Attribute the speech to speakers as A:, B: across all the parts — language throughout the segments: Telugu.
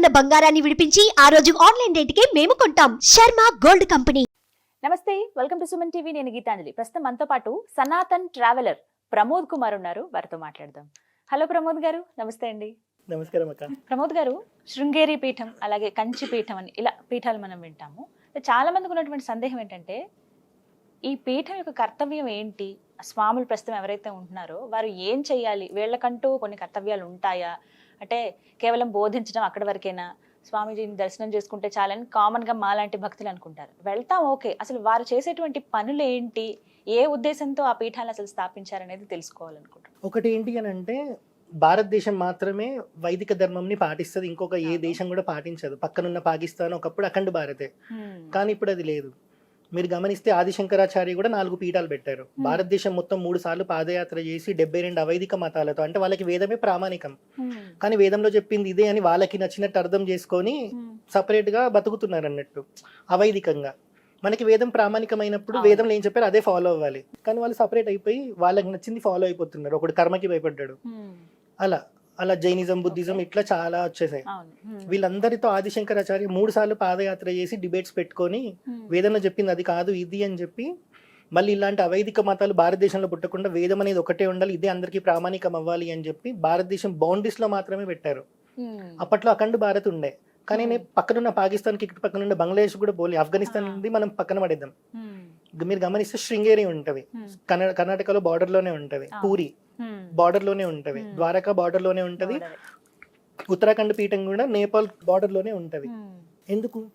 A: ఉన్న బంగారాన్ని విడిపించి ఆ రోజు ఆన్లైన్ రేటుకే మేము కొంటాం. Sharma gold company.
B: నమస్తే వెల్కమ్ టు సుమన్ టీవీ నేను గీతాంజలి. ప్రస్తుతం మనతో పాటు సనాతన్ ట్రావెలర్ ప్రమోద్ కుమార్ ఉన్నారు. వారితో మాట్లాడదాం. హలో ప్రమోద్ గారు నమస్తే అండి.
C: నమస్కారం అక్క.
B: ప్రమోద్ గారు శృంగేరి పీఠం అలాగే కంచి పీఠం అని ఇలా పీఠాలు మనం వింటాము. చాలా మందికి ఉన్నటువంటి సందేహం ఏంటంటే ఈ పీఠం యొక్క కర్తవ్యం ఏంటి? స్వాములు ప్రస్తుతం ఎవరైతే ఉంటున్నారో వారు ఏం చేయాలి? వీళ్ళకంటూ కొన్ని కర్తవ్యాలు ఉంటాయా? అంటే కేవలం బోధించడం అక్కడి వరకేనా? స్వామీజీని దర్శనం చేసుకుంటే చాలని కామన్గా మాలాంటి భక్తులు అనుకుంటారు. వెళ్తాం ఓకే. అసలు వారు చేసేటువంటి పనులు ఏంటి ఏ ఉద్దేశంతో ఆ పీఠాలను అసలు స్థాపించారనేది తెలుసుకోవాలనుకుంటున్నాను
C: ఒకటి ఏంటి అని అంటే భారతదేశం మాత్రమే వైదిక ధర్మంని పాటిస్తుంది. ఇంకొక ఏ. దేశం కూడా పాటించదు. పక్కనున్న పాకిస్తాన్ ఒకప్పుడు అఖండ భారతే. కానీ ఇప్పుడు అది లేదు. మీరు గమనిస్తే ఆదిశంకరాచార్య కూడా నాలుగు పీఠాలు పెట్టారు. భారతదేశం మొత్తం మూడు సార్లు పాదయాత్ర చేసి డెబ్బై రెండు అవైదిక మతాలతో అంటే వాళ్ళకి వేదమే ప్రామాణికం. కానీ వేదంలో చెప్పింది ఇదే అని వాళ్ళకి నచ్చినట్టు అర్థం చేసుకొని సపరేట్గా బతుకుతున్నారు అన్నట్టు అవైదికంగా. మనకి వేదం ప్రామాణికమైనప్పుడు. వేదంలో ఏం చెప్పారు అదే ఫాలో అవ్వాలి. కానీ వాళ్ళు సపరేట్ అయిపోయి వాళ్ళకి నచ్చింది ఫాలో అయిపోతున్నారు. ఒకడు కర్మకి భయపడ్డాడు. అలా. అలా జైనిజం బుద్ధిజం. ఇట్లా చాలా వచ్చేసాయి. వీళ్ళందరితో ఆదిశంకరాచార్య మూడు సార్లు పాదయాత్ర చేసి డిబేట్స్ పెట్టుకొని. వేదంలో చెప్పింది అది కాదు ఇది అని చెప్పి మళ్ళీ ఇలాంటి అవైదిక మతాలు భారతదేశంలో పుట్టకుండా వేదం అనేది ఒకటే ఉండాలి ఇదే అందరికీ ప్రామాణికం అవ్వాలి అని చెప్పి భారతదేశం బౌండరీస్లో మాత్రమే పెట్టారు. అప్పట్లో అఖండ భారత్ ఉండే కానీ నేను పక్కనున్న పాకిస్తాన్కి ఇటు పక్కన ఉన్న బంగ్లాదేశ్ కూడా పోలే ఆఫ్ఘనిస్తాన్. నుండి మనం పక్కన పడేద్దాం. మీరు గమనిస్తే శృంగేరి ఉంటది. కర్ణా- కర్ణాటకలో బార్డర్లోనే ఉంటది. పూరి. బార్డర్లోనే ఉంటది.
B: Hmm.
C: ద్వారకా బార్డర్లోనే ఉంటది. ఉత్తరాఖండ్ పీఠం కూడా నేపాల్ బార్డర్లోనే ఉంటది.
B: Hmm.
C: ఎందుకు?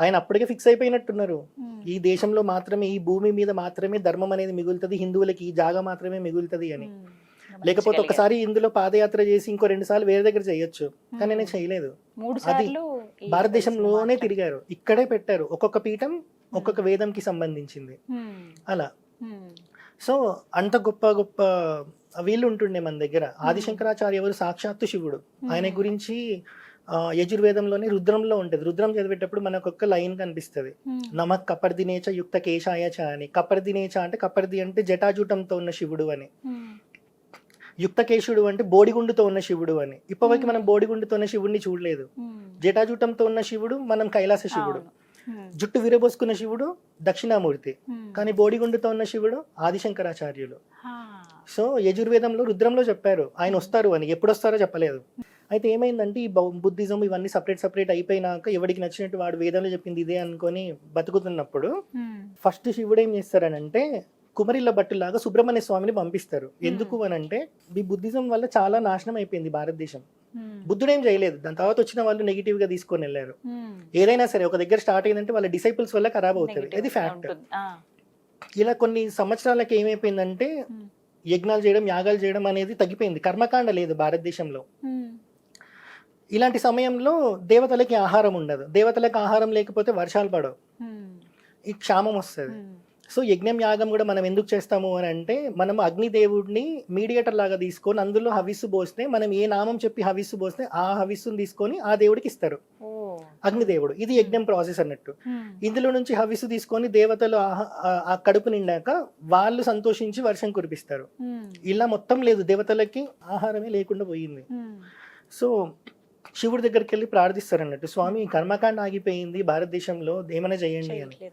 C: ఆయన అప్పటికే ఫిక్స్ అయిపోయినట్టున్నారు.
B: Hmm.
C: ఈ దేశంలో మాత్రమే ఈ భూమి మీద మాత్రమే ధర్మం అనేది మిగులుతుంది హిందువులకి ఈ జాగా మాత్రమే మిగులుతుంది అని.
B: Hmm.
C: లేకపోతే ఒకసారి ఇందులో పాదయాత్ర చేసి ఇంకో రెండు సార్లు వేరే దగ్గర చేయొచ్చు. కానీ నేను చేయలేదు. అది భారతదేశంలోనే తిరిగారు. ఇక్కడే పెట్టారు. ఒక్కొక్క పీఠం ఒక్కొక్క వేదంకి సంబంధించింది.
B: Hmm.
C: అలా.
B: Hmm.
C: సో అంత గొప్ప గొప్ప వీళ్ళు ఉంటుండే మన దగ్గర. ఆదిశంకరాచార్య ఎవరు? సాక్షాత్తు శివుడు. ఆయన. గురించి యజుర్వేదంలోని రుద్రంలో ఉంటుంది. రుద్రం చదివేటప్పుడు మనకు ఒక లైన్ కనిపిస్తుంది.
B: Hmm.
C: నమ కపర్దినేచ యుక్త కేశాయ చ అని కపర్దినేచ అంటే కపర్ది అంటే జటాజూటంతో ఉన్న శివుడు అని. యుక్తకేశుడు అంటే బోడిగుండుతో ఉన్న శివుడు అని. ఇప్పటివరకు మనం బోడిగుండుతో ఉన్న శివుడిని చూడలేదు. జటాజూటంతో ఉన్న శివుడు మనం కైలాస శివుడు. జుట్టు విరబోసుకున్న శివుడు దక్షిణామూర్తి. కానీ బోడిగుండుతో ఉన్న శివుడు ఆదిశంకరాచార్యులు. సో యజుర్వేదంలో రుద్రంలో చెప్పారు. ఆయన వస్తారు అని. ఎప్పుడు వస్తారో చెప్పలేదు. అయితే ఏమైందంటే ఈ బుద్ధిజం ఇవన్నీ సపరేట్ సపరేట్ అయిపోయినాక ఎవడికి నచ్చినట్టు వాడు వేదంలో చెప్పింది ఇదే అనుకొని బతుకుతున్నప్పుడు. ఫస్ట్ శివుడు ఏం చేస్తారనంటే కుమరిల్ల బట్టులాగా సుబ్రహ్మణ్య స్వామిని పంపిస్తారు. ఎందుకు అని అంటే ఈ బుద్ధిజం వల్ల చాలా నాశనం అయిపోయింది భారతదేశం. బుద్ధుడు ఏం చేయలేదు. దాని తర్వాత వచ్చిన వాళ్ళు నెగిటివ్గా తీసుకొని వెళ్ళారు. ఏదైనా సరే ఒక దగ్గర స్టార్ట్ అయిందంటే వాళ్ళ డిసైపుల్స్ వల్ల ఖరాబ్ అవుతుంది. ఇది ఫ్యాక్ట్. ఇలా కొన్ని సంవత్సరాలకి ఏమైపోయిందంటే. యజ్ఞాలు చేయడం యాగాలు చేయడం అనేది తగ్గిపోయింది కర్మకాండ లేదు భారతదేశంలో. ఇలాంటి సమయంలో దేవతలకి ఆహారం ఉండదు దేవతలకు ఆహారం లేకపోతే వర్షాలు పడవు. ఈ క్షామం వస్తుంది. సో యజ్ఞం యాగం కూడా మనం ఎందుకు చేస్తాము అని అంటే మనం అగ్నిదేవుడిని మీడియేటర్ లాగా తీసుకొని అందులో హవిస్సు పోస్తే మనం ఏ నామం చెప్పి హవిస్సు పోస్తే ఆ హవిస్సుని తీసుకొని ఆ దేవుడికి ఇస్తారు. అగ్నిదేవుడు. ఇది యజ్ఞం ప్రాసెస్ అన్నట్టు.
B: Hmm.
C: ఇందులో నుంచి హవిస్సు తీసుకొని దేవతలు ఆ- కడుపు నిండాక వాళ్ళు సంతోషించి వర్షం కురిపిస్తారు.
B: Hmm.
C: ఇలా మొత్తం లేదు. దేవతలకి ఆహారమే లేకుండా పోయింది.
B: Hmm.
C: సో శివుడి దగ్గరికి వెళ్ళి ప్రార్థిస్తారు అన్నట్టు. స్వామి కర్మకాండ ఆగిపోయింది. భారతదేశంలో ఏమైనా చేయండి అని.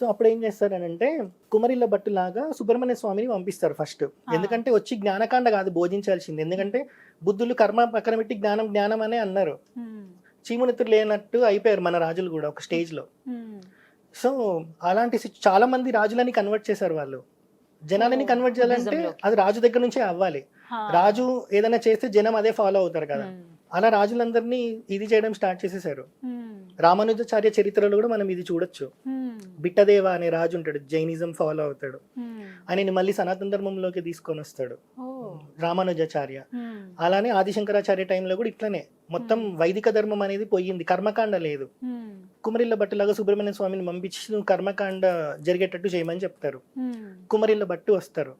C: సో అప్పుడు ఏం చేస్తారనంటే కుమరిల్ల బట్టులాగా సుబ్రహ్మణ్య స్వామిని పంపిస్తారు ఫస్ట్. ఎందుకంటే వచ్చి జ్ఞానకాండ కాదు బోధించాల్సింది. ఎందుకంటే బుద్ధులు కర్మ పక్కన పెట్టి జ్ఞానం జ్ఞానం అనే అన్నారు. చీమునెత్తులు లేనట్టు అయిపోయారు మన రాజులు కూడా ఒక స్టేజ్లో
B: Hmm.
C: సో అలాంటి చాలా మంది రాజులని కన్వర్ట్ చేశారు వాళ్ళు జనాలని కన్వర్ట్ చేయాలంటే. అది రాజు దగ్గర నుంచే అవ్వాలి. రాజు ఏదైనా చేస్తే జనం అదే ఫాలో అవుతారు కదా
B: Hmm.
C: అలా రాజులందరినీ ఇది చేయడం స్టార్ట్ చేసేసారు
B: Hmm.
C: రామానుజాచార్య చరిత్రలో కూడా మనం ఇది చూడొచ్చు
B: Hmm.
C: బిట్టదేవ అనే రాజు ఉంటాడు జైనిజం ఫాలో అవుతాడు
B: Hmm.
C: ఆయనని మళ్ళీ సనాతన ధర్మంలోకి తీసుకొని వస్తాడు. రామానుజాచార్య. అలానే ఆదిశంకరాచార్య టైంలో కూడా ఇట్లనే మొత్తం వైదిక ధర్మం అనేది పోయింది కర్మకాండ లేదు. కుమరిల్ల భట్టులాగా సుబ్రహ్మణ్య స్వామిని పంపించి కర్మకాండ జరిగేటట్టు చేయమని చెప్తారు. కుమరిల్ల భట్టు వస్తారు.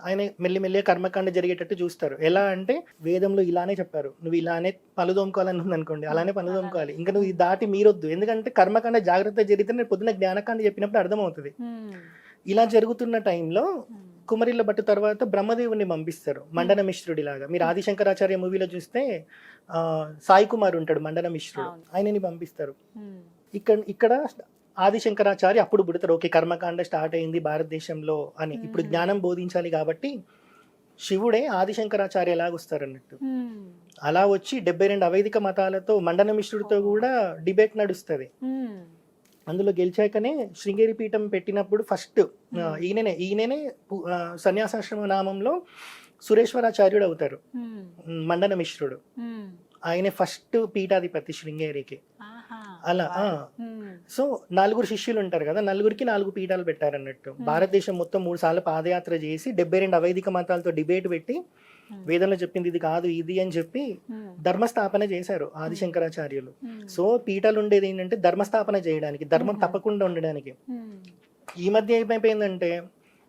C: ఆయన మెల్లిమెల్లిగా కర్మకాండ జరిగేటట్టు చూస్తారు. ఎలా అంటే వేదంలో ఇలానే చెప్పారు. నువ్వు ఇలానే పలు తోముకోవాలని ఉంది అనుకోండి అలానే. పనులు తోముకోవాలి. ఇంకా నువ్వు దాటి మీరొద్దు. ఎందుకంటే కర్మకాండ జాగ్రత్త జరిగితే నేను పొద్దున్న జ్ఞానకాండ చెప్పినప్పుడు అర్థమవుతుంది. ఇలా జరుగుతున్న టైంలో. కుమరిల్ల భట్టు తర్వాత బ్రహ్మదేవుని పంపిస్తారు. మండన మిశ్రుడి లాగా మీరు ఆదిశంకరాచార్య మూవీలో చూస్తే ఆ, సాయి కుమార్ ఉంటాడు మండన మిశ్రుడు. ఆయనని పంపిస్తారు.
B: ఉమ్,
C: ఇక్కడ ఇక్కడ ఆదిశంకరాచార్య అప్పుడు పుడతారు. ఓకే కర్మకాండ స్టార్ట్ అయింది భారతదేశంలో అని. ఇప్పుడు. జ్ఞానం బోధించాలి కాబట్టి శివుడే ఆదిశంకరాచార్య లాగా వస్తారు అన్నట్టు అలా వచ్చి డెబ్బై రెండు అవైదిక మతాలతో మండన మిశ్రుడితో కూడా డిబేట్ నడుస్తుంది. అందులో గెలిచాకనే శృంగేరి పీఠం పెట్టినప్పుడు ఫస్ట్. ఈయననే ఈయననే సన్యాసాశ్రమ నామంలో సురేశ్వరాచార్యుడు అవుతారు. మండన మిశ్రుడు. ఆయనే ఫస్ట్ పీఠాధిపతి శృంగేరికి. అలా సో నలుగురు శిష్యులు ఉంటారు కదా నలుగురికి నాలుగు పీఠాలు పెట్టారన్నట్టు. భారతదేశం మొత్తం మూడు సార్లు పాదయాత్ర చేసి డెబ్బై రెండు అవైదిక మతాలతో డిబేట్ పెట్టి వేదంలో చెప్పింది ఇది కాదు ఇది అని చెప్పి ధర్మస్థాపన చేశారు ఆదిశంకరాచార్యులు. సో పీఠాలు ఉండేది ఏంటంటే ధర్మస్థాపన చేయడానికి ధర్మం. తప్పకుండా ఉండడానికి. ఈ మధ్య ఏమైపోయిందంటే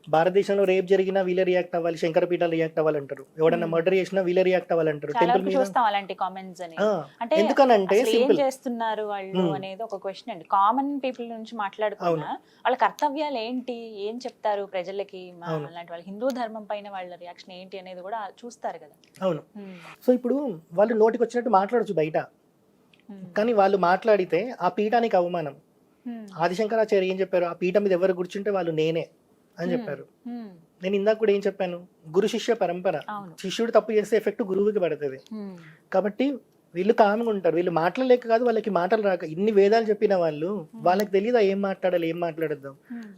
C: భారతదేశంలో రేప్ జరిగినా వీళ్ళే రియాక్ట్ అవ్వాలి శంకర పీఠాలు రియాక్ట్ అవ్వాలంటారు. ఎవడన్నా. మర్డర్ చేసినా వీళ్ళే రియాక్ట్ అవ్వాలంటారు. టెంపుల్ మీద
B: చూస్తాం అలాంటి కామెంట్స్ అని. అంటే
C: ఎందుకనంటే
B: ఏం చేస్తున్నారు వాళ్ళు. అనేది ఒక క్వశ్చన్ అండి. కామన్ పీపుల్ నుంచి మాట్లాడుకున్నా వాళ్ళ కర్తవ్యాలు ఏంటి? ఏం చెప్తారు ప్రజలకి. అలాంటి వాళ్ళ హిందూ ధర్మం పైన వాళ్ళ రియాక్షన్ ఏంటి అనేది కూడా చూస్తారు కదా.
C: అవును. సో ఇప్పుడు వాళ్ళు నోటికి వచ్చినట్టు మాట్లాడచ్చు బయట. కానీ వాళ్ళు మాట్లాడితే ఆ పీఠానికి అవమానం. ఆదిశంకరాచార్య ఏం చెప్పారు? ఆ పీఠం మీద ఎవరు కూర్చుంటే వాళ్ళు నేనే. అని. చెప్పారు. నేను ఇందాక కూడా ఏం చెప్పాను గురు శిష్య పరంపర శిష్యుడు తప్పు చేస్తే ఎఫెక్ట్ గురువుకి పడుతుంది. కాబట్టి వీళ్ళు కామ్గా ఉంటారు వీళ్ళు మాట్లాడలేక కాదు వాళ్ళకి మాటలు రాక ఇన్ని వేదాలు చెప్పిన వాళ్ళు వాళ్ళకి తెలియదా ఏం మాట్లాడాలి ఏం మాట్లాడద్దాం.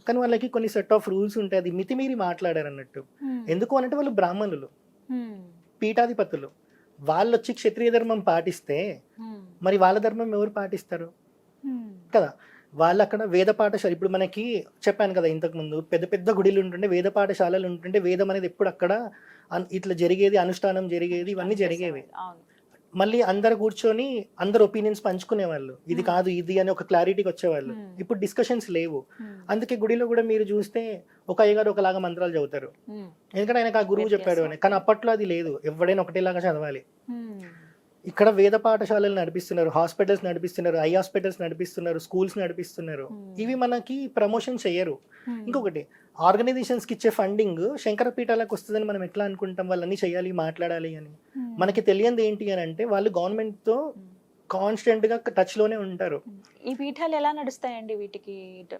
C: కానీ వాళ్ళకి కొన్ని సెట్ ఆఫ్ రూల్స్ ఉంటాయి అది మితిమీరి మాట్లాడారు అన్నట్టు. ఎందుకు అంటే వాళ్ళు బ్రాహ్మణులు. పీఠాధిపతులు వాళ్ళు వచ్చి క్షత్రియ ధర్మం పాటిస్తే. మరి వాళ్ళ ధర్మం ఎవరు పాటిస్తారు. కదా వాళ్ళు అక్కడ వేద పాఠశాల ఇప్పుడు మనకి చెప్పాను కదా ఇంతకు ముందు పెద్ద పెద్ద గుడిలు ఉంటుండే వేద పాఠశాలలు ఉంటుండే వేదం అనేది ఎప్పుడు అక్కడ ఇట్లా జరిగేది అనుష్ఠానం జరిగేది ఇవన్నీ జరిగేవి. మళ్ళీ అందరు కూర్చొని అందరు ఒపీనియన్స్ పంచుకునేవాళ్ళు. ఇది. కాదు ఇది అని ఒక క్లారిటీకి వచ్చేవాళ్ళు. ఇప్పుడు డిస్కషన్స్ లేవు. అందుకే గుడిలో కూడా మీరు చూస్తే ఒక అయ్యగారు ఒకలాగా మంత్రాలు చదువుతారు. ఎందుకంటే ఆయనకు ఆ గురువు చెప్పాడు అని. కానీ అప్పట్లో అది లేదు. ఎవడైనా ఒకటేలాగా చదవాలి. ఇక్కడ వేద పాఠశాలలు నడిపిస్తున్నారు హాస్పిటల్స్ నడిపిస్తున్నారు ఐ హాస్పిటల్స్ నడిపిస్తున్నారు స్కూల్స్ నడిపిస్తున్నారు
B: Hmm.
C: ఇవి మనకి ప్రమోషన్ చేయరు
B: మ్మ్.
C: ఇంకొకటి ఆర్గనైజేషన్స్కి ఇచ్చే ఫండింగ్ శంకర పీఠాలకు వస్తుందని మనం ఎట్లా అనుకుంటాం వాళ్ళన్నీ చేయాలి మాట్లాడాలి అని
B: మ్మ్.
C: మనకి తెలియంది ఏంటి అని అంటే వాళ్ళు గవర్నమెంట్తో
B: మ్మ్.
C: కాన్స్టెంట్గా టచ్లోనే ఉంటారు
B: ఈ పీఠాలు ఎలా నడుస్తాయండి వీటికి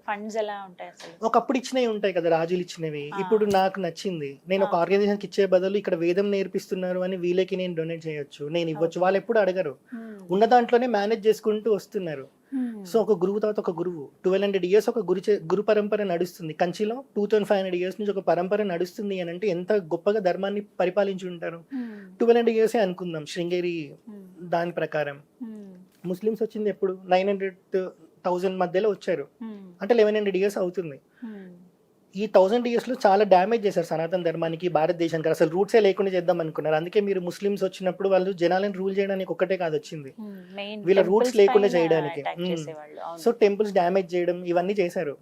B: ఫండ్స్ ఎలా ఉంటాయి అసలు
C: ఒకప్పుడు ఇచ్చినవి ఉంటాయి కదా రాజులు ఇచ్చినవి. ఇప్పుడు నాకు నచ్చింది నేను ఒక. ఆర్గనైజేషన్కి ఇచ్చే బదులు ఇక్కడ వేదం నేర్పిస్తున్నారు అని వీళ్ళకి నేను డొనేట్ చేయొచ్చు నేను ఇవ్వచ్చు. వాళ్ళు ఎప్పుడు అడగరు. ఉన్న దాంట్లోనే మేనేజ్ చేసుకుంటూ వస్తున్నారు. సో ఒక గురువు తర్వాత ఒక గురువు ట్వెల్వ్ హండ్రెడ్ ఇయర్స్ ఒక గురు గురు పరంపర నడుస్తుంది కంచిలో two thousand five hundred years నుంచి ఒక పరంపర నడుస్తుంది అని అంటే ఎంత గొప్పగా ధర్మాన్ని పరిపాలించి ఉంటారు. ట్వెల్వ్ హండ్రెడ్ ఇయర్సే అనుకుందాం శృంగేరి. దాని ప్రకారం. ముస్లిమ్స్ వచ్చింది ఎప్పుడు? నైన్ హండ్రెడ్ థౌజండ్ మధ్యలో వచ్చారు.
B: మ్మ్.
C: అంటే లెవెన్ హండ్రెడ్ ఇయర్స్ అవుతుంది.
B: మ్మ్.
C: ఈ థౌసండ్ ఇయర్స్లో చాలా డ్యామేజ్ చేశారు సనాతన ధర్మానికి భారతదేశానికి. అసలు రూట్సే లేకుండా చేద్దాం అనుకున్నారు. అందుకే మీరు ముస్లిమ్స్ వచ్చినప్పుడు వాళ్ళు జనాలను రూల్ చేయడానికి ఒక్కటే కాదు వచ్చింది.
B: మెయిన్
C: వీళ్ళ
B: temples
C: లేకుండా చేయడానికి. సో టెంపుల్స్ డ్యామేజ్ చేయడం ఇవన్నీ చేశారు.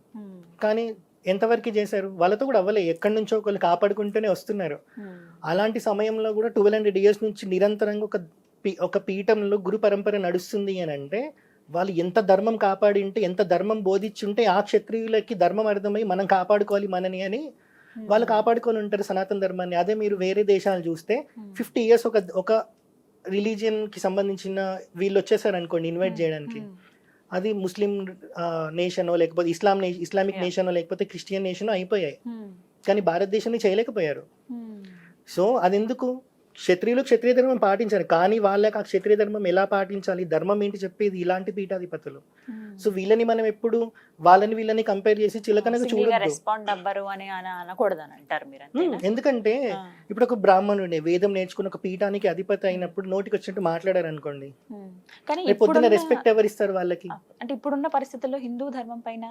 C: కానీ ఎంతవరకు చేశారు? వాళ్ళతో కూడా అవ్వలే. ఎక్కడి నుంచో ఒకళ్ళు కాపాడుకుంటూనే వస్తున్నారు. అలాంటి సమయంలో కూడా ట్వెల్వ్ హండ్రెడ్ ఇయర్స్ నుంచి నిరంతరంగా ఒక ఒక పీఠంలో గురు పరంపర నడుస్తుంది అని అంటే వాళ్ళు ఎంత ధర్మం కాపాడింటే ఎంత ధర్మం బోధించుంటే ఆ క్షత్రియులకి ధర్మం అర్థమై మనం కాపాడుకోవాలి మనని అని
B: మ్మ్.
C: వాళ్ళు కాపాడుకొని ఉంటారు సనాతన ధర్మాన్ని అదే మీరు వేరే దేశాలు చూస్తే
B: మ్మ్.
C: ఫిఫ్టీ ఇయర్స్ ఒక ఒక రిలీజియన్కి సంబంధించిన వీళ్ళు వచ్చేసారు అనుకోండి ఇన్వైట్
B: మ్మ్.
C: చేయడానికి. అది ముస్లిం నేషన్ లేకపోతే ఇస్లాం నే- ఇస్లామిక్. నేషన్ లేకపోతే క్రిస్టియన్ నేషన్ అయిపోయాయి. కానీ భారతదేశాన్ని చేయలేకపోయారు. సో అదెందుకు క్షత్రియులు క్షత్రియ ధర్మం పాటించారు కానీ వాళ్ళకి ఆ క్షత్రియ ధర్మం ఎలా పాటించాలి? ధర్మం ఏంటి చెప్పేది? ఇలాంటి పీఠాధిపతులు.
B: మ్మ్.
C: సో వీళ్ళని మనం ఎప్పుడు వాళ్ళని వీళ్ళని కంపేర్ చేసి చిలకనగా ఉమ్,
B: అంతేనా?
C: ఎందుకంటే. ఇప్పుడు ఒక బ్రాహ్మణుడే వేదం నేర్చుకుని ఒక పీఠానికి అధిపతి అయినప్పుడు నోటికి వచ్చినట్టు మాట్లాడారు అనుకోండి రేపు పొద్దున్న రెస్పెక్ట్ ఎవరు ఇస్తారు వాళ్ళకి?
B: అంటే ఇప్పుడున్న పరిస్థితుల్లో హిందూ ధర్మం పైన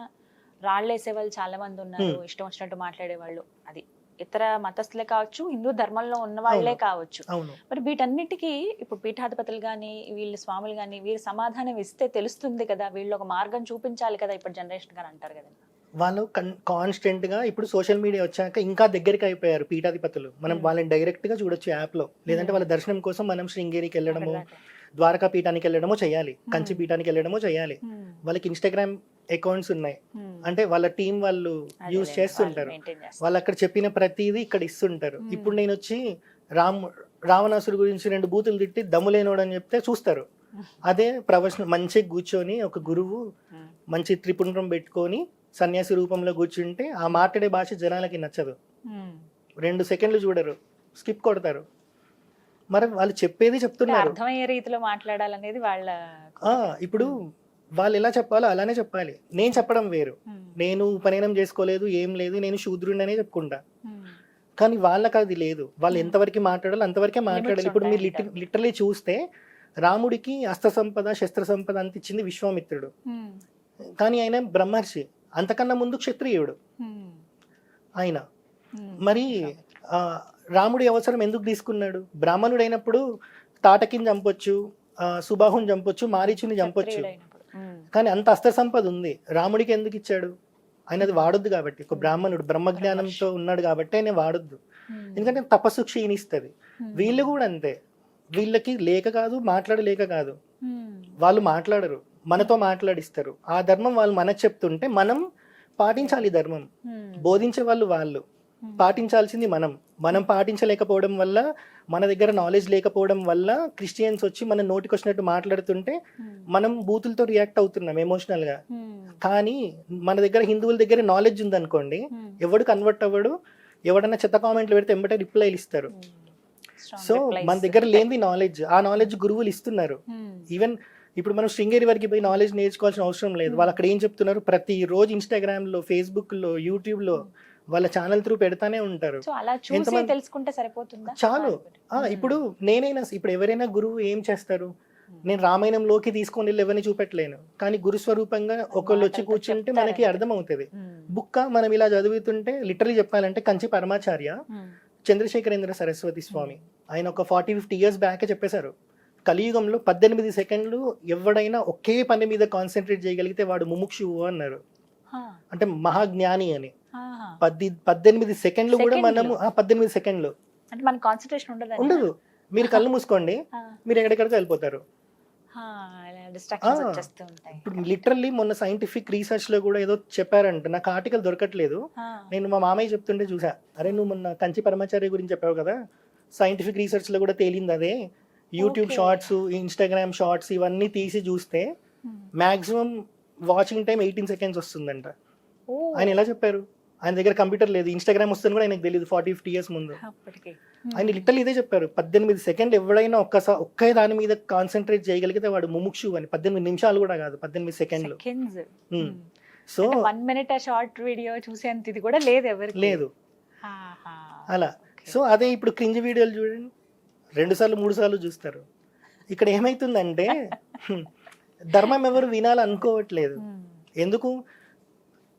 B: రాళ్ళేసే వాళ్ళు చాలా మంది ఉన్నారు
C: Hmm.
B: ఇష్టం వచ్చినట్టు మాట్లాడే వాళ్ళు అది ఇతర మతస్థులే కావచ్చు హిందూ ధర్మంలో ఉన్న వాళ్ళే. కావచ్చు మరి వీటన్నిటికీ ఇప్పుడు పీఠాధిపతులు కానీ వీళ్ళు స్వాములు కానీ వీరు సమాధానం ఇస్తే తెలుస్తుంది కదా వీళ్ళు ఒక మార్గం చూపించాలి కదా ఇప్పుడు జనరేషన్ గాని అంటారు కదా
C: వాళ్ళు కాన్స్టెంట్గా ఇప్పుడు సోషల్ మీడియా వచ్చాక ఇంకా దగ్గరికి అయిపోయారు పీఠాధిపతులు మనం. వాళ్ళని డైరెక్ట్గా చూడొచ్చు యాప్లో లేదంటే. వాళ్ళ దర్శనం కోసం మనం శృంగేరికి వెళ్ళడము. ద్వారకా పీఠానికి వెళ్ళడమో చేయాలి కంచి. పీఠానికి వెళ్ళడమో చేయాలి. వాళ్ళకి ఇన్స్టాగ్రామ్ అకౌంట్స్ ఉన్నాయి. అంటే వాళ్ళ టీం వాళ్ళు యూజ్ చేస్తుంటారు. వాళ్ళు అక్కడ చెప్పిన ప్రతిదీ ఇక్కడ ఇస్తుంటారు. ఇప్పుడు నేను వచ్చి రామ్ రావణాసురు గురించి రెండు బూతులు తిట్టి దమ్ము లేనోడు అని చెప్తే చూస్తారు. అదే ప్రవచనం మంచిగా కూర్చొని ఒక గురువు మంచి త్రిపుండ్రం పెట్టుకొని సన్యాసి రూపంలో కూర్చుంటే ఆ మాట్లాడే భాష జనాలకి నచ్చదు. రెండు సెకండ్లు చూడరు స్కిప్ కొడతారు. మరి వాళ్ళు చెప్పేది చెప్తున్నారు.
B: అర్థమయ్యే రీతిలో మాట్లాడాలనేది వాళ్ళ
C: ఇప్పుడు వాళ్ళు ఎలా చెప్పాలో అలానే చెప్పాలి. నేను చెప్పడం వేరు. నేను ఉపనయనం చేసుకోలేదు ఏం లేదు నేను శూద్రుడనే చెప్పుకుంటా. కానీ వాళ్ళకి అది లేదు. వాళ్ళు. ఎంతవరకు మాట్లాడాలో అంతవరకే మాట్లాడాలి. ఇప్పుడు మీరు. లిటరలీ చూస్తే రాముడికి అస్త్ర సంపద శస్త్ర సంపద అంత ఇచ్చింది విశ్వామిత్రుడు. కానీ ఆయన బ్రహ్మర్షి. అంతకన్నా ముందు క్షత్రియుడు. ఆయన. మరి రాముడి అవసరం ఎందుకు తీసుకున్నాడు? బ్రాహ్మణుడు అయినప్పుడు తాటకిని చంపొచ్చు సుబాహుని చంపొచ్చు మారీచుని చంపొచ్చు. కానీ అంత అస్త్ర సంపద ఉంది. రాముడికి ఎందుకు ఇచ్చాడు? ఆయన అది వాడొద్దు కాబట్టి. ఒక బ్రాహ్మణుడు బ్రహ్మజ్ఞానంతో ఉన్నాడు కాబట్టి ఆయన వాడొద్దు. ఎందుకంటే తపస్సు క్షీణిస్తుంది వీళ్ళు కూడా అంతే. వీళ్ళకి లేక కాదు మాట్లాడలేక కాదు. వాళ్ళు మాట్లాడరు. మనతో మాట్లాడిస్తారు. ఆ ధర్మం వాళ్ళు మనకు చెప్తుంటే మనం పాటించాలి ధర్మం. బోధించే వాళ్ళు వాళ్ళు. పాటించాల్సింది మనం. మనం పాటించలేకపోవడం వల్ల మన దగ్గర నాలెడ్జ్ లేకపోవడం వల్ల క్రిస్టియన్స్ వచ్చి మన నోటికి వచ్చినట్టు మాట్లాడుతుంటే
B: ఉమ్,
C: మనం బూతులతో రియాక్ట్ అవుతున్నాం ఎమోషనల్గా.
B: ఉమ్,
C: కానీ మన దగ్గర హిందువుల దగ్గర నాలెడ్జ్ ఉందనుకోండి ఎవడు కన్వర్ట్ అవ్వడు ఎవడన్నా చెత్త కామెంట్లు పెడితే ఎంబటే రిప్లైలు ఇస్తారు. సో. మన దగ్గర లేనిది నాలెడ్జ్ ఆ నాలెడ్జ్ గురువులు ఇస్తున్నారు. ఈవెన్ ఇప్పుడు మనం శృంగేరి వరకు పోయి నాలెడ్జ్ నేర్చుకోవాల్సిన అవసరం లేదు. వాళ్ళు అక్కడ ఏం చెప్తున్నారు? ప్రతి రోజు ఇన్స్టాగ్రామ్లో ఫేస్బుక్లో యూట్యూబ్లో వాళ్ళ ఛానల్ త్రూ పెడతానే ఉంటారు.
B: సో అలా చూసి
C: ఎంతమంది-
B: తెలుసుకుంటే సరిపోతుందా?
C: చాలు. ఇప్పుడు నేనైనా ఇప్పుడు ఎవరైనా గురువు ఏం చేస్తారు? నేను రామాయణంలోకి తీసుకొని వెళ్ళి ఎవరిని చూపెట్టలేను. కానీ గురు స్వరూపంగా ఒకళ్ళు వచ్చి కూర్చుంటే మనకి. అర్థం అవుతుంది బుక్క మనం ఇలా చదువుతుంటే లిటరలీ చెప్పాలంటే కంచి పరమాచార్య చంద్రశేఖరేంద్ర సరస్వతి స్వామి. ఆయన ఒక ఫార్టీ ఫిఫ్టీ ఇయర్స్ బ్యాకే చెప్పేశారు. కలియుగంలో పద్దెనిమిది సెకండ్లు ఎవడైనా ఒకే పని మీద కాన్సన్ట్రేట్ చేయగలిగితే వాడు ముముక్షువు అన్నారు. అంటే మహాజ్ఞాని అని. పద్ది పద్దెనిమిది సెకండ్లు కూడా? మనము ఆ, పద్దెనిమిది సెకండ్లు.
B: అంటే మన కాన్సన్ట్రేషన్ ఉండదు
C: ఉండదు. మీరు కళ్ళు మూసుకోండి. మీరు ఎక్కడెక్కడికి వెళ్ళిపోతారు. ఇప్పుడు లిటరల్లీ మొన్న సైంటిఫిక్ రీసెర్చ్లో కూడా ఏదో చెప్పారంట. నాకు ఆర్టికల్ దొరకట్లేదు. నేను మా మామయ్య చెప్తుంటే చూసా. అరే నువ్వు మొన్న కంచి పరమాచార్య గురించి చెప్పావు కదా? సైంటిఫిక్ రీసెర్చ్లో కూడా తేలింది అదే. యూట్యూబ్. షార్ట్స్ ఇన్స్టాగ్రామ్ షార్ట్స్ ఇవన్నీ తీసి చూస్తే. Maximum watching time eighteen seconds వస్తుందంట. ఆయన ఎలా చెప్పారు? ఆయన దగ్గర కంప్యూటర్ లేదు. ఇన్స్టాగ్రామ్ వస్తుంది కూడా ఆయనకు తెలియదు ఫార్టీ ఫిఫ్టీ ఇయర్స్ ముందు. ఆయన లిటల్ ఇదే చెప్పారు. పద్దెనిమిది సెకండ్ ఎవడైనా ఒక్కసారి ఒకే దాని మీద కాన్సన్ట్రేట్ చేయగలిగితే వాడు ముముక్షు అని. పద్దెనిమిది నిమిషాలు కూడా కాదు పద్దెనిమిది సెకండ్లు. సో
B: వన్ మినిట్ ఆ షార్ట్ వీడియో చూసేంత ఇది కూడా లేదు ఎవరికి.
C: లేదు. అలా. సో అదే ఇప్పుడు క్రింజ్ వీడియోలు చూడండి. రెండు సార్లు మూడు సార్లు చూస్తారు. ఇక్కడ ఏమైతుందంటే ధర్మం ఎవరు వినాలనుకోవట్లేదు. ఎందుకు?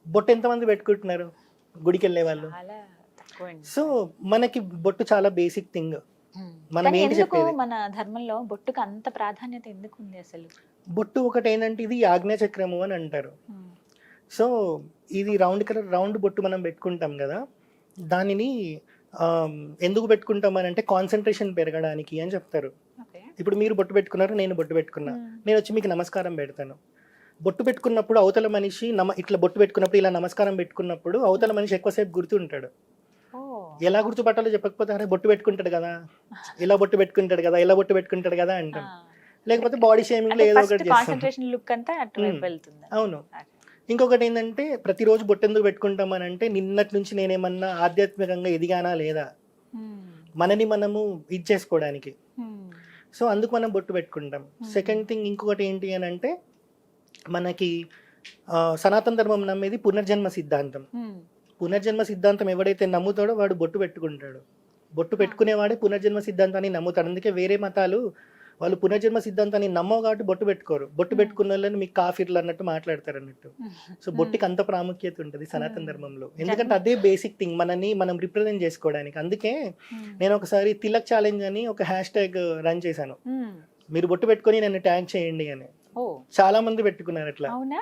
C: బొట్టు ఎంతమంది పెట్టుకుంటున్నారు? గుడికి వెళ్ళే వాళ్ళు. సో మనకి బొట్టు చాలా బేసిక్ థింగ్. మనం ఏంటి చెప్పేది?
B: మన ధర్మంలో బొట్టుకు అంత ప్రాధాన్యత ఎందుకు ఉంది అసలు
C: బొట్టు ఒకటి ఏంటంటే ఇది చక్రము అని అంటారు. సో ఇది రౌండ్ కలర్ రౌండ్ బొట్టు మనం పెట్టుకుంటాం కదా దానిని ఎందుకు పెట్టుకుంటాం అని అంటే కాన్సన్ట్రేషన్ పెరగడానికి అని చెప్తారు ఇప్పుడు మీరు బొట్టు పెట్టుకున్నారు నేను బొట్టు పెట్టుకున్నా. నేను వచ్చి మీకు నమస్కారం పెడతాను బొట్టు పెట్టుకున్నప్పుడు అవతల మనిషి నమ ఇట్లా బొట్టు పెట్టుకున్నప్పుడు ఇలా నమస్కారం పెట్టుకున్నప్పుడు అవతల మనిషి ఎక్కువసేపు గుర్తుంటాడు. ఎలా గుర్తుపట్టాలో చెప్పకపోతే అరే బొట్టు పెట్టుకుంటాడు కదా ఇలా బొట్టు పెట్టుకుంటాడు కదా ఇలా బొట్టు పెట్టుకుంటాడు కదా అంటాం. లేకపోతే బాడీ
B: షేమింగ్లో
C: ఏదో ఒకటి
B: లుక్ అంతా. వెళ్తుంది
C: అవును ఇంకొకటి ఏంటంటే ప్రతిరోజు బొట్టు ఎందుకు పెట్టుకుంటాం అని అంటే నిన్నటి నుంచి నేనేమన్నా ఆధ్యాత్మికంగా ఎదిగానా లేదా. మనని మనము ఇది చేసుకోవడానికి
B: ఉమ్.
C: సో అందుకు మనం బొట్టు పెట్టుకుంటాం. సెకండ్ థింగ్ ఇంకొకటి ఏంటి అని అంటే మనకి సనాతన ధర్మం నమ్మేది పునర్జన్మ సిద్ధాంతం. పునర్జన్మ సిద్ధాంతం ఎవడైతే నమ్ముతాడో వాడు బొట్టు పెట్టుకుంటాడు. బొట్టు పెట్టుకునేవాడే పునర్జన్మ సిద్ధాంతాన్ని నమ్ముతాడు. అందుకే వేరే మతాలు వాళ్ళు పునర్జన్మ సిద్ధాంతాన్ని నమ్మవు కాబట్టి బొట్టు పెట్టుకోరు. బొట్టు. పెట్టుకున్న వాళ్ళని మీకు కాఫీర్లు అన్నట్టు మాట్లాడతారు అన్నట్టు. సో బొట్టికి అంత ప్రాముఖ్యత ఉంటుంది సనాతన. ధర్మంలో. ఎందుకంటే అదే బేసిక్ థింగ్ మనని మనం రిప్రజెంట్ చేసుకోవడానికి. అందుకే. నేను ఒకసారి తిలక్ ఛాలెంజ్ అని ఒక హ్యాష్ ట్యాగ్ రన్ చేశాను. మీరు బొట్టు పెట్టుకొని నన్ను ట్యాగ్ చేయండి అని.
B: ఓ.
C: చాలా మంది పెట్టుకున్నారు అట్లా.
B: అవునా?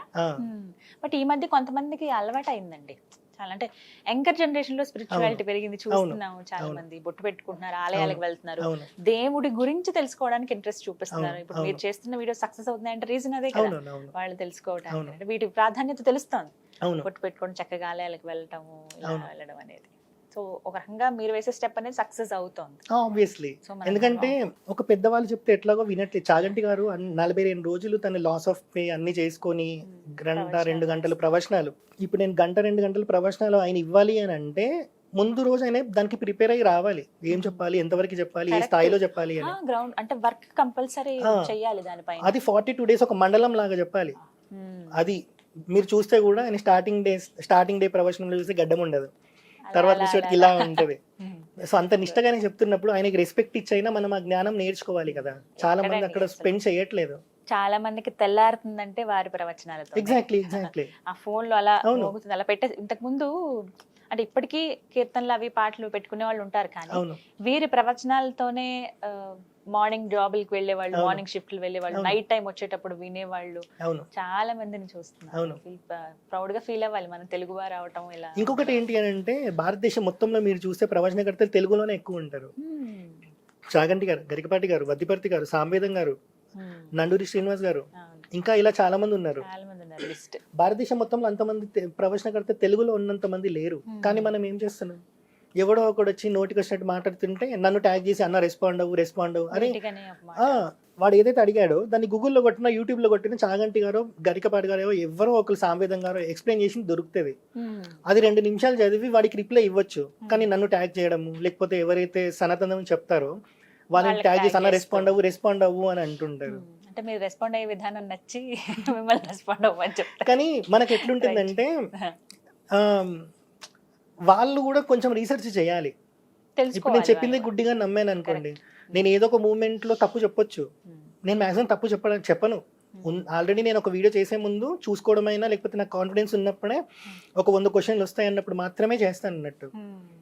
B: బట్ ఈ మధ్య కొంతమందికి అలవాటు అయిందండి చాలా అంటే యంగర్ జనరేషన్లో స్పిరిచువాలిటీ. పెరిగింది. చూస్తున్నాము చాలా. మంది బొట్టు పెట్టుకుంటున్నారు ఆలయాలకు. వెళ్తున్నారు. దేవుడి గురించి తెలుసుకోవడానికి ఇంట్రెస్ట్ చూపిస్తున్నారు. ఇప్పుడు మీరు. చేస్తున్న వీడియో సక్సెస్ అవుతుంది అంటే రీజన్ అదే కదా. వాళ్ళు తెలుసుకోవడానికి వీటి ప్రాధాన్యత తెలుస్తోంది. బొట్టు పెట్టుకొని చక్కగా ఆలయాలకు వెళ్ళటము. వెళ్ళడం అనేది. సో ఒక రకంగా మీరు వేసే స్టెప్ అనేది సక్సెస్ అవుతోంది.
C: ఆబ్వియస్లీ ఎందుకంటే ఒక పెద్దవాళ్ళు చెప్తే ఎట్లాగో వినట్లేదు చాగంటి గారు నలభై రెండు రోజులు తన లాస్ ఆఫ్ పే అన్ని చేసుకొని
B: Hmm.
C: గంట రెండు గంటలు ప్రవచనాలు. ఇప్పుడు నేను గంట రెండు గంటలు ప్రవచనాలు ఆయన ఇవ్వాలి అని అంటే ముందు రోజు ఆయన దానికి ప్రిపేర్ అయ్యి రావాలి. ఏం చెప్పాలి? ఎంతవరకు చెప్పాలి? ఏ. స్థాయిలో చెప్పాలి అని.
B: గ్రౌండ్ అంటే వర్క్ కంపల్సరీ
C: ఆ.
B: చెయ్యాలి దానిపైన.
C: అది ఫార్టీ టూ డేస్ ఒక మండలం లాగా చెప్పాలి.
B: Hmm.
C: అది మీరు చూస్తే కూడా ఆయన స్టార్టింగ్ డే స్టార్టింగ్ డే ప్రవచనంలో చూస్తే గడ్డం ఉండదు. తర్వాత
B: అలా,
C: ఇలా. ఉంటది. సో అంత నిష్టగానే చెప్తున్నప్పుడు ఆయనకి రెస్పెక్ట్ ఇచ్చైనా మనం ఆ జ్ఞానం నేర్చుకోవాలి కదా చాలా మంది అక్కడ? స్పెండ్ చేయట్లేదు
B: చాలా మందికి తెల్లారుతుందంటే వారి ప్రవచనాలతో
C: ఎగ్జాక్ట్లీ ఎగ్జాక్ట్లీ
B: ఆ ఫోన్లో అలా. మోగుతుంది అలా పెట్టే ఇంతకు ముందు అంటే ఇప్పటికీ కీర్తనలు అవి పాటలు పెట్టుకునే వాళ్ళు ఉంటారు కానీ వీరి ప్రవచనాలతోనే మార్నింగ్ జాబులకి వెళ్ళే వాళ్ళు. మార్నింగ్ షిఫ్ట్లు వెళ్ళే వాళ్ళు. నైట్ టైం వచ్చేటప్పుడు వినేవాళ్ళు
C: అవును
B: చాలా మందిని చూస్తున్నాం
C: అవును.
B: ప్రౌడ్గా ఫీల్ అవ్వాలి మనం తెలుగు వారు అవటం ఇలా
C: ఇంకొకటి ఏంటి అని అంటే భారతదేశం మొత్తంలో మీరు చూస్తే ప్రవచనకర్తలు తెలుగులోనే ఎక్కువ ఉంటారు. చాగంటి గారు గరికపాటి గారు వద్దిపర్తి గారు సాంవేదం గారు. నండూరి శ్రీనివాస్ గారు. ఇంకా ఇలా చాలా మంది ఉన్నారు భారతదేశం మొత్తంలో అంతమంది ప్రవచనకర్త తెలుగులో ఉన్నంత మంది లేరు. కానీ మనం ఏం చేస్తున్నాం ఎవడో ఒకడు వచ్చి నోటికి వచ్చినట్టు మాట్లాడుతుంటే నన్ను ట్యాగ్ చేసి అన్న రెస్పాండ్ అవ్వు రెస్పాండ్ అవ్వు. ఆ, వాడు ఏదైతే అడిగాడో దాన్ని గూగుల్లో కొట్టినా యూట్యూబ్లో కొట్టినా చాగంటి గారో గరికపాటి గారో ఎవరో ఒకరు సాంవేదం గారో ఎక్స్ప్లెయిన్ చేసి దొరుకుతుంది. అది రెండు నిమిషాలు చదివి వాడికి రిప్లై ఇవ్వచ్చు కానీ నన్ను ట్యాగ్ చేయడము లేకపోతే ఎవరైతే సనాతనం చెప్తారో వాళ్ళని ట్యాగ్ చేసి అన్న. రెస్పాండ్ అవ్వు రెస్పాండ్ అవ్వు అని అంటుంటారు.
B: అంటే మీరు రెస్పాండ్ అయ్యే విధానం నచ్చి మిమ్మల్ని రెస్పాండ్ అవ్వని చెప్తారు
C: కానీ మనకి ఎట్లుంటుందంటే వాళ్ళు కూడా కొంచెం రీసెర్చ్ చేయాలి. ఇప్పుడు నేను చెప్పింది. గుడ్డిగా నమ్మాను అనుకోండి నేను ఏదో ఒక మూమెంట్లో తప్పు చెప్పొచ్చు.
B: Hmm.
C: నేను మాక్సిమం తప్పు చెప్పడం చెప్పను. ఆల్రెడీ నేను ఒక వీడియో చేసే ముందు చూసుకోవడమైనా లేకపోతే నాకు కాన్ఫిడెన్స్ ఉన్నప్పుడే ఒక వంద క్వశ్చన్లు వస్తాయి అన్నప్పుడు మాత్రమే చేస్తాను అన్నట్టు.
B: Hmm.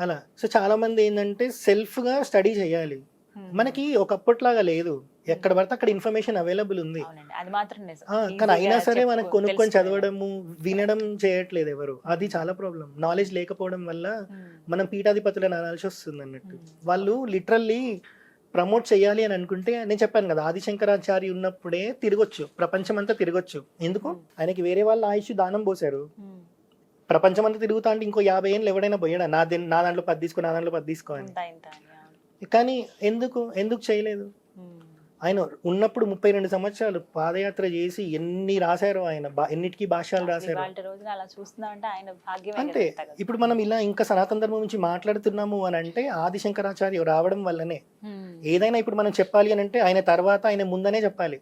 C: అలా. సో చాలా మంది ఏంటంటే సెల్ఫ్గా స్టడీ చేయాలి.
B: Hmm.
C: మనకి ఒకప్పట్లాగా లేదు. ఎక్కడ పడితే అక్కడ ఇన్ఫర్మేషన్ అవైలబుల్ ఉంది కానీ అయినా సరే మనకు కొనుక్కొని. చదవడము వినడం చేయట్లేదు ఎవరు అది చాలా ప్రాబ్లం నాలెడ్జ్ లేకపోవడం వల్ల
B: Hmm.
C: మనం పీఠాధిపతులను అనాల్సి వస్తుంది అన్నట్టు
B: Hmm.
C: వాళ్ళు లిటరల్లీ ప్రమోట్ చేయాలి అని అనుకుంటే నేను చెప్పాను కదా ఆదిశంకరాచారి ఉన్నప్పుడే తిరగొచ్చు ప్రపంచం అంతా తిరగొచ్చు ఎందుకు
B: Hmm.
C: ఆయనకి వేరే వాళ్ళ ఆయుష్ దానం పోసారు
B: Hmm.
C: ప్రపంచం అంతా తిరుగుతా అంటే ఇంకో యాభై ఏళ్ళు ఎవడైనా పోయాడా నా నా దాంట్లో పది తీసుకో నా దాంట్లో పది తీసుకో అని. కానీ ఎందుకు ఎందుకు చేయలేదు. ఆయన ఉన్నప్పుడు ముప్పై రెండు సంవత్సరాలు పాదయాత్ర చేసి ఎన్ని రాశారో ఆయన ఎన్నిటికీ భాష్యాలు రాశారు అంతే. ఇప్పుడు మనం ఇలా ఇంకా సనాతన ధర్మం నుంచి మాట్లాడుతున్నాము అని అంటే ఆదిశంకరాచార్య రావడం వల్లనే. ఏదైనా ఇప్పుడు మనం చెప్పాలి అని అంటే ఆయన తర్వాత ఆయన ముందనే చెప్పాలి.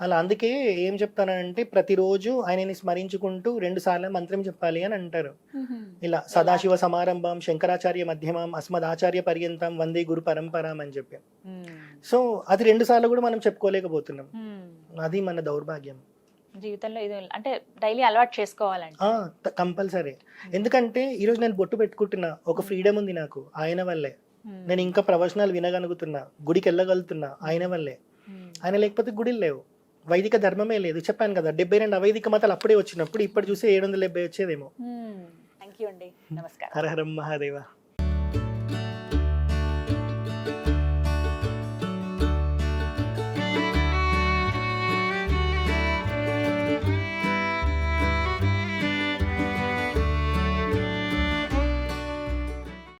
C: అలా అందుకే ఏం చెప్తానంటే ప్రతిరోజు ఆయనని స్మరించుకుంటూ రెండు సార్లు మంత్రం చెప్పాలి అని అంటారు. ఇలా సదాశివ సమారంభం శంకరాచార్య మధ్యమం అస్మదాచార్య పర్యంతం వందే గురు పరంపరం అని చెప్పి. సో అది రెండు సార్లు కూడా మనం చెప్పుకోలేకపోతున్నాం. అది మన దౌర్భాగ్యం.
B: జీవితంలో ఇది అంటే డైలీ అలవాటు చేసుకోవాలంటే.
C: కంపల్సరీ. ఎందుకంటే ఈరోజు నేను బొట్టు పెట్టుకుంటున్నా. ఒక ఫ్రీడమ్ ఉంది నాకు ఆయన వల్లే. నేను ఇంకా ప్రవచనాలు వినగలుగుతున్నా గుడికి వెళ్ళగలుగుతున్నా ఆయన వల్లే. ఆయన లేకపోతే గుడిలు లేవు. వైదిక ధర్మమే లేదు. చెప్పాను కదా డెబ్బై రెండు అవైదిక మతాలు అప్పుడే వచ్చినప్పుడు ఇప్పుడు చూస్తే ఏడు వందల డెబ్బై వచ్చేదేమో.
B: థ్యాంక్ యూ అండి. నమస్కారం.
C: హర హరం మహాదేవ.